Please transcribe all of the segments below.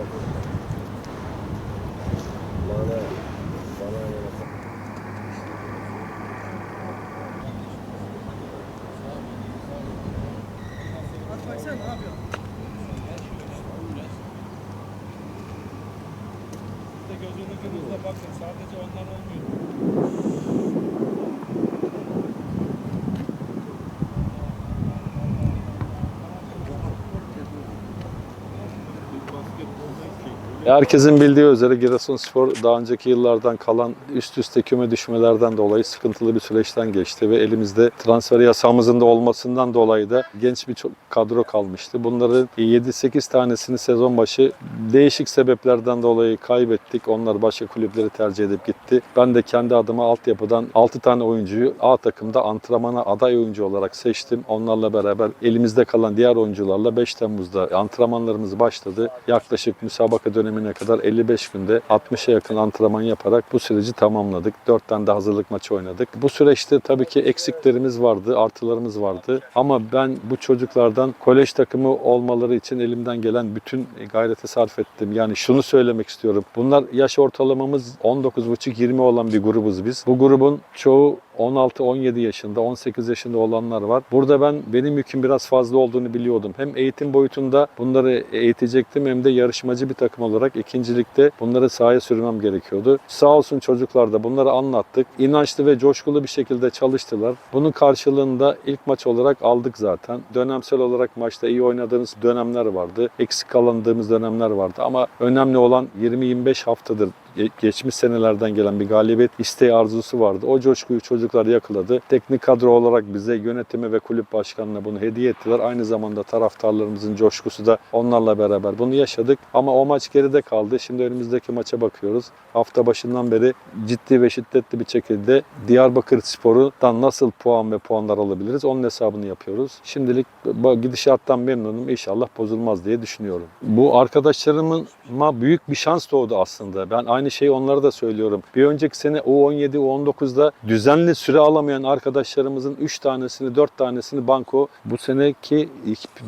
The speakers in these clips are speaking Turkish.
sakın. Bana, bana yana. Siz de gözünüzle bakın sadece onlar olmuyor. Herkesin bildiği üzere Giresunspor daha önceki yıllardan kalan üst üste küme düşmelerden dolayı sıkıntılı bir süreçten geçti ve elimizde transfer yasamızın da olmasından dolayı da genç bir kadro kalmıştı. Bunların 7-8 tanesini sezon başı değişik sebeplerden dolayı kaybettik. Onlar başka kulüpleri tercih edip gitti. Ben de kendi adıma altyapıdan 6 tane oyuncuyu A takımda antrenmana aday oyuncu olarak seçtim. Onlarla beraber elimizde kalan diğer oyuncularla 5 Temmuz'da antrenmanlarımız başladı. Yaklaşık müsabaka dönemine kadar 55 günde 60'a yakın antrenman yaparak bu süreci tamamladık. 4 tane de hazırlık maçı oynadık. Bu süreçte tabii ki eksiklerimiz vardı, artılarımız vardı. Ama ben bu çocuklardan kolej takımı olmaları için elimden gelen bütün gayreti sarf ettim. Yani şunu söylemek istiyorum. Bunlar yaş ortalamamız 19,5-20 olan bir grubuz biz. Bu grubun çoğu 16-17 yaşında, 18 yaşında olanlar var. Burada ben benim yüküm biraz fazla olduğunu biliyordum. Hem eğitim boyutunda bunları eğitecektim hem de yarışmacı bir takım olarak ikincilikte bunları sahaya sürmem gerekiyordu. Sağ olsun çocuklar da bunları anlattık. İnançlı ve coşkulu bir şekilde çalıştılar. Bunun karşılığında ilk maç olarak aldık zaten. Dönemsel olarak maçta iyi oynadığımız dönemler vardı. Eksik kalındığımız dönemler vardı ama önemli olan 20-25 haftadır geçmiş senelerden gelen bir galibiyet isteği arzusu vardı. O coşkuyu çocuklar yakaladı. Teknik kadro olarak bize yönetimi ve kulüp başkanına bunu hediye ettiler. Aynı zamanda taraftarlarımızın coşkusu da onlarla beraber bunu yaşadık. Ama o maç geride kaldı. Şimdi önümüzdeki maça bakıyoruz. Hafta başından beri ciddi ve şiddetli bir şekilde Diyarbakır Sporu'dan nasıl puan ve puanlar alabiliriz onun hesabını yapıyoruz. Şimdilik gidişattan memnunum. İnşallah bozulmaz diye düşünüyorum. Bu arkadaşlarıma büyük bir şans doğdu aslında. Ben aynı şeyi onlara da söylüyorum. Bir önceki sene U17, U19'da düzenli süre alamayan arkadaşlarımızın 3 tanesini, 4 tanesini Banko bu seneki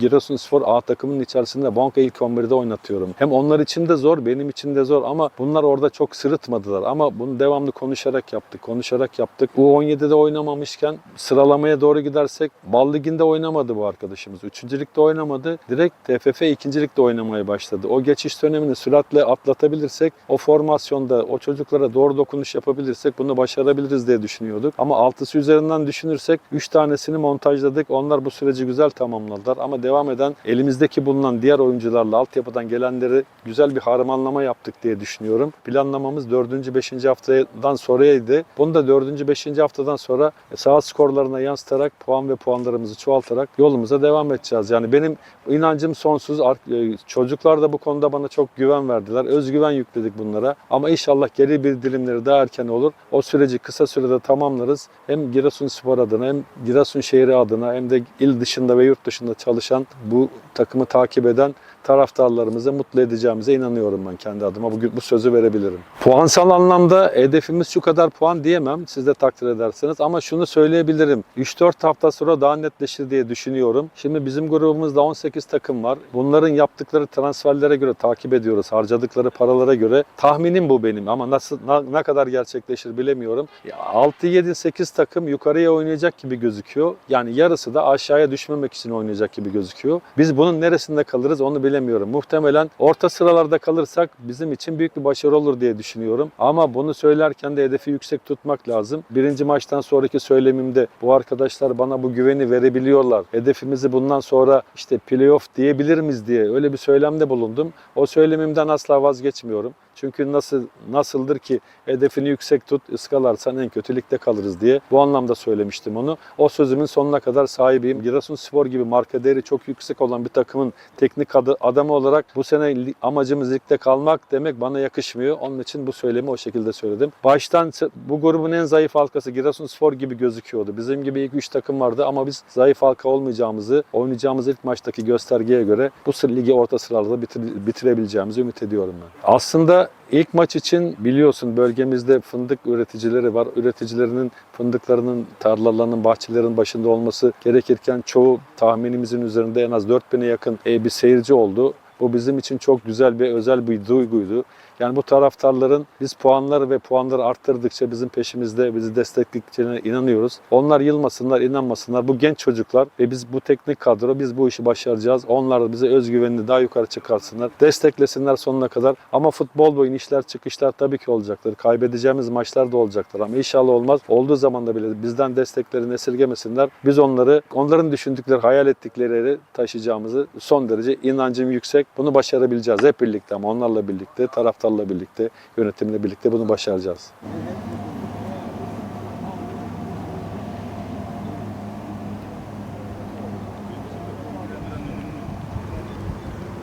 Giresunspor A takımının içerisinde Banko ilk 11'de oynatıyorum. Hem onlar için de zor, benim için de zor ama bunlar orada çok sırıtmadılar. Ama bunu devamlı konuşarak yaptık, konuşarak yaptık. U17'de oynamamışken sıralamaya doğru gidersek Bal Ligi'nde oynamadı bu arkadaşımız. Üçüncülükte oynamadı. Direkt TFF ikincilikte oynamaya başladı. O geçiş dönemini süratle atlatabilirsek o formasyonda o çocuklara doğru dokunuş yapabilirsek bunu başarabiliriz diye düşünüyorduk. Ama altısı üzerinden düşünürsek 3 tanesini montajladık. Onlar bu süreci güzel tamamladılar. Ama devam eden elimizdeki bulunan diğer oyuncularla altyapıdan gelenleri güzel bir harmanlama yaptık diye düşünüyorum. Planlamamız 4. 5. haftadan sonraydı. Bunu da 4. 5. haftadan sonra sağ skorlarına yansıtarak puan ve puanlarımızı çoğaltarak yolumuza devam edeceğiz. Yani benim inancım sonsuz. E, Çocuklar da bu konuda bana çok güven verdiler. Özgüven yükledik bunlara. Ama inşallah geri bildirimleri daha erken olur. O süreci kısa sürede tamamlarız. Hem Giresunspor adına hem Giresun şehri adına hem de il dışında ve yurt dışında çalışan bu takımı takip eden taraftarlarımızı mutlu edeceğimize inanıyorum ben kendi adıma. Bugün bu sözü verebilirim. Puansal anlamda hedefimiz şu kadar puan diyemem. Siz de takdir edersiniz. Ama şunu söyleyebilirim. 3-4 hafta sonra daha netleşir diye düşünüyorum. Şimdi bizim grubumuzda 18 takım var. Bunların yaptıkları transferlere göre takip ediyoruz. Harcadıkları paralara göre. Tahminim bu benim ama nasıl na- ne kadar gerçekleşir bilemiyorum. 6-7-8 takım yukarıya oynayacak gibi gözüküyor. Yani yarısı da aşağıya düşmemek için oynayacak gibi gözüküyor. Biz bunun neresinde kalırız onu bilemiyorum. Muhtemelen orta sıralarda kalırsak bizim için büyük bir başarı olur diye düşünüyorum. Ama bunu söylerken de hedefi yüksek tutmak lazım. Birinci maçtan sonraki söylemimde bu arkadaşlar bana bu güveni verebiliyorlar. Hedefimizi bundan sonra işte playoff diyebilir miyiz diye öyle bir söylemde bulundum. O söylemimden asla vazgeçmiyorum. Çünkü nasıl nasıldır ki hedefini yüksek tut, ıskalarsan en kötü ligde kalırız diye. Bu anlamda söylemiştim onu. O sözümün sonuna kadar sahibiyim. Giresunspor gibi marka değeri çok yüksek olan bir takımın teknik adamı olarak bu sene amacımız ligde kalmak demek bana yakışmıyor. Onun için bu söylemi o şekilde söyledim. Baştan bu grubun en zayıf halkası Giresunspor gibi gözüküyordu. Bizim gibi ilk 3 takım vardı ama biz zayıf halka olmayacağımızı, oynayacağımız ilk maçtaki göstergeye göre bu ligi orta sıralarda bitir- bitirebileceğimizi ümit ediyorum ben. Aslında İlk maç için biliyorsun bölgemizde fındık üreticileri var. Üreticilerinin fındıklarının tarlalarının, bahçelerin başında olması gerekirken çoğu tahminimizin üzerinde en az 4000'e yakın e, bir seyirci oldu. Bu bizim için çok güzel ve özel bir duyguydu. Yani bu taraftarların biz puanları ve puanları arttırdıkça bizim peşimizde bizi desteklediklerine inanıyoruz. Onlar yılmasınlar, inanmasınlar. Bu genç çocuklar ve biz bu teknik kadro biz bu işi başaracağız. Onlar da bize özgüvenini daha yukarı çıkarsınlar. Desteklesinler sonuna kadar. Ama futbol bu inişler çıkışlar tabii ki olacaktır. Kaybedeceğimiz maçlar da olacaktır ama inşallah olmaz. Olduğu zaman da bile bizden desteklerini esirgemesinler. Biz onları onların düşündükleri, hayal ettikleri taşıyacağımızı son derece inancım yüksek. Bunu başarabileceğiz hep birlikte ama onlarla birlikte, taraftarla birlikte, yönetimle birlikte bunu başaracağız.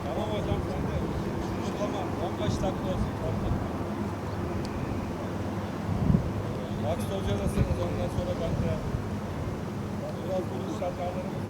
Tamam hocam sen de şunu 15 dakika olsun. Tamam. Max Hoca da ondan sonra ben de biraz bu şartlarını